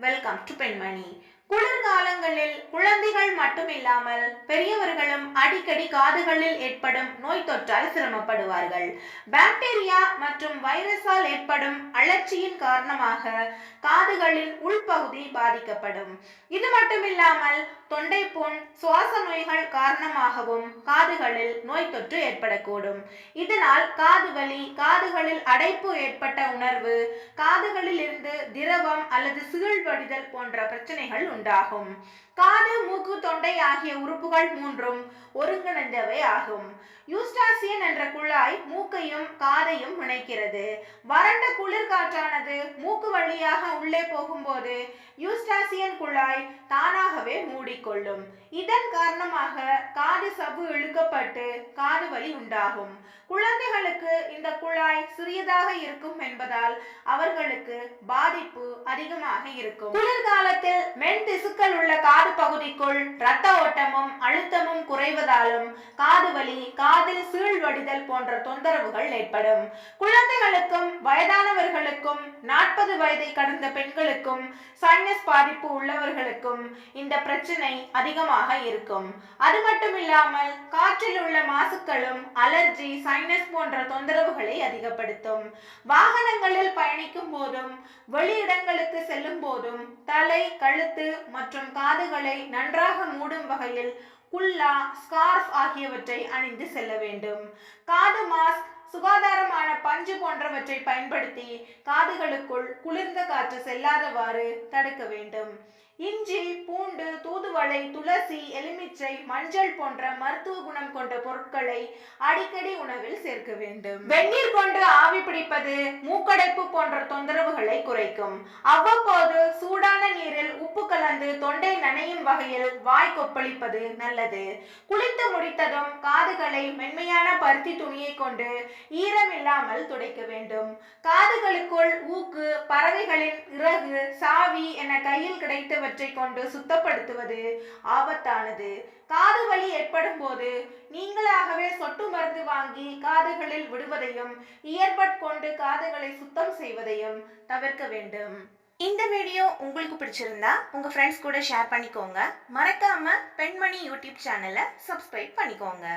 Welcome to பெண்மணி குளிர்காலங்களில் குழந்தைகள் மட்டுமில்லாமல் பெரியவர்களும் அடிக்கடி காதுகளில் ஏற்படும் நோய் தொற்றால் சிரமப்படுவார்கள். பாக்டீரியா மற்றும் வைரஸால் ஏற்படும் அழற்சியின் காரணமாக காதுகளின் உள்பகுதி பாதிக்கப்படும். இது மட்டுமில்லாமல் தொண்டைப்புண் சுவாச நோய்கள் காரணமாகவும் காதுகளில் நோய் தொற்று ஏற்படக்கூடும். இதனால் காது வலி காதுகளில் அடைப்பு ஏற்பட்ட உணர்வு காதுகளில் இருந்து திரவம் அல்லது சீழ்வடிதல் போன்ற பிரச்சனைகள் உண்டாகும். காது மூக்கு தொண்டை ஆகிய உறுப்புகள் மூன்றும் ஒருங்கிணைந்தவை ஆகும் யூஸ்டாசியன் என்ற குழாய் மூக்கையும் காதையும் இணைக்கிறது. வறண்ட குளிர்காற்றானது மூக்கு வழியாக உள்ளே போகும்போது யூஸ்டாசியன் குழாய் தானாகவே மூடிக்கொள்ளும். இதன் காரணமாக காது சவ்வு இழுக்கப்பட்டு காது வலி உண்டாகும். குழந்தைகளுக்கு இந்த குழாய் சிறியதாக இருக்கும் என்பதால் அவர்களுக்கு பாதிப்பு அதிகமாக இருக்கும். குளிர்காலத்தில் மென் திசுக்கள் உள்ள காது பகுதிக்குள் இரத்த ஓட்டமும் அழுத்தமும் குறைவதாலும் காது வலி காதில் சீழ்வடிதல் போன்ற தொந்தரவுகள் ஏற்படும். குழந்தைகளுக்கும் வயதானவர்களுக்கும் நாற்பது வயதை கடந்த பெண்களுக்கும் சைனஸ் பாதிப்பு உள்ளவர்களுக்கும் இந்த பிரச்சனை அதிகமாக இருக்கும். அது மட்டுமில்லாமல் காற்றில் உள்ள மாசுக்களும் அலர்ஜி சைனஸ் போன்ற தொந்தரவுகளை அதிகப்படுத்தும். வாகனங்களில் பயணிக்கும் போதும் இடங்களுக்கு செல்லும் போதும் தலை கழுத்து மற்றும் காதுகளை நன்றாக மூடும் வகையில் குல்லா ஸ்கார்ஃப் ஆகியவற்றை அணிந்து செல்ல வேண்டும். காது மாஸ்க் சுகாதாரமான பஞ்சு போன்றவற்றை பயன்படுத்தி காதுகளுக்குள் குளிர்ந்த காற்று செல்லாதவாறு தடுக்க வேண்டும். இஞ்சி பூண்டு தூதுவளை துளசி எலுமிச்சை மஞ்சள் போன்ற மருத்துவ குணம் கொண்ட பொருட்களை அடிக்கடி உணவில் சேர்க்க வேண்டும். வெந்நீர் கொண்டு ஆவி பிடிப்பது மூக்கடைப்பு போன்ற தொந்தரவுகளை குறைக்கும். அவ்வப்போது சூடான நீரில் உப்பு கலந்து தொண்டை நனையும் வகையில் வாய் கொப்பளிப்பது நல்லது. குளித்து முடித்ததும் காதுகளை மென்மையான பருத்தி துணியை கொண்டு ஈரம் இல்லாமல் துடைக்க வேண்டும். காதுகளுக்குள் ஊக்கு பறவைகளின் இறகு சாவி என கையில் கிடைத்தவற்றை கொண்டு சுத்தப்படுத்துவது ஆபத்தானது. காது வலி ஏற்படும் போது நீங்களாகவே சொட்டு மருந்து வாங்கி காதுகளில் விடுவதையும் இயர்பட் கொண்டு காதுகளை சுத்தம் செய்வதையும் தவிர்க்க வேண்டும். இந்த வீடியோ உங்களுக்கு பிடிச்சிருந்தா உங்க ஃப்ரெண்ட்ஸ் கூட ஷேர் பண்ணிக்கோங்க. மறக்காம பெண்மணி யூடியூப் சேனலை சப்ஸ்கிரைப் பண்ணிக்கோங்க.